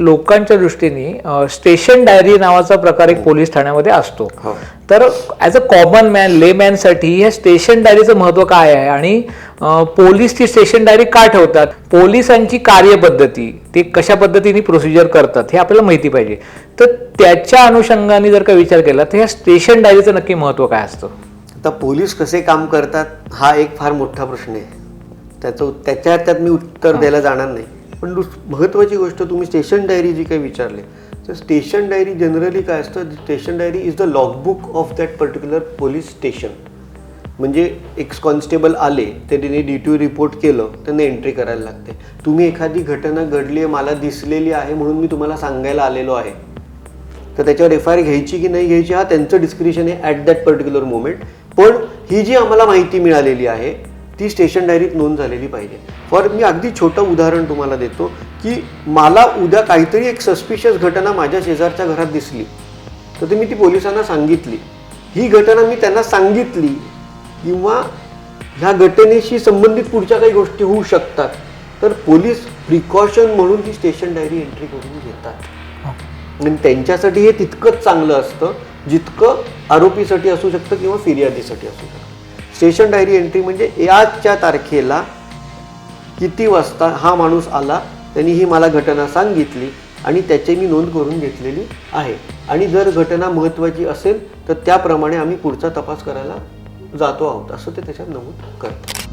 लोकांच्या दृष्टीने station diary नावाचा प्रकार एक पोलीस ठाण्यामध्ये असतो. हो. तर ॲज अ कॉमन मॅन ले मॅनसाठी ह्या स्टेशन डायरीचं महत्त्व काय आहे? आणि पोलीस ती स्टेशन डायरी का ठेवतात? पोलिसांची कार्यपद्धती ते कशा पद्धतीने प्रोसिजर करतात हे आपल्याला माहिती पाहिजे. तर त्याच्या अनुषंगाने जर का विचार केला तर ह्या स्टेशन डायरीचं नक्की महत्त्व काय असतं? आता पोलीस कसे काम करतात हा एक फार मोठा प्रश्न आहे. त्याचं त्याच्या त्यात मी उत्तर द्यायला जाणार नाही. पण दुस महत्त्वाची गोष्ट तुम्ही स्टेशन डायरी जी काही विचारली तर स्टेशन डायरी जनरली काय असतं station diary is the logbook of that particular police station. म्हणजे एक्स कॉन्स्टेबल आले ते त्यांनी डी टी रिपोर्ट केलं त्यांना एंट्री करायला लागते. तुम्ही एखादी घटना घडली आहे मला दिसलेली आहे म्हणून मी तुम्हाला सांगायला आलेलो आहे. तर त्याच्यावर एफ आय आर घ्यायची की नाही घ्यायची हा त्यांचं डिस्क्रिप्शन आहे ॲट दॅट पर्टिक्युलर मोमेंट पण ही जी आम्हाला माहिती मिळालेली आहे ती स्टेशन डायरीत नोंद झालेली पाहिजे. फॉर मी अगदी छोटं उदाहरण तुम्हाला देतो की मला उद्या काहीतरी एक सस्पिशियस घटना माझ्या शेजारच्या घरात दिसली. तर ती मी ती पोलिसांना सांगितली. ही घटना मी त्यांना सांगितली किंवा ह्या घटनेशी संबंधित पुढच्या काही गोष्टी होऊ शकतात. तर पोलीस प्रिकॉशन म्हणून ही स्टेशन डायरी एंट्री करून घेतात. आणि त्यांच्यासाठी हे तितकंच चांगलं असतं जितकं आरोपीसाठी असू शकतं किंवा फिर्यादीसाठी असू शकतं. स्टेशन डायरी एंट्री म्हणजे याच्या तारखेला किती वाजता हा माणूस आला त्यांनी ही मला घटना सांगितली आणि त्याची मी नोंद करून घेतलेली आहे. आणि जर घटना महत्त्वाची असेल तर त्याप्रमाणे आम्ही पुढचा तपास करायला जातो आहोत. असं ते त्याच्यात नमूद करतात.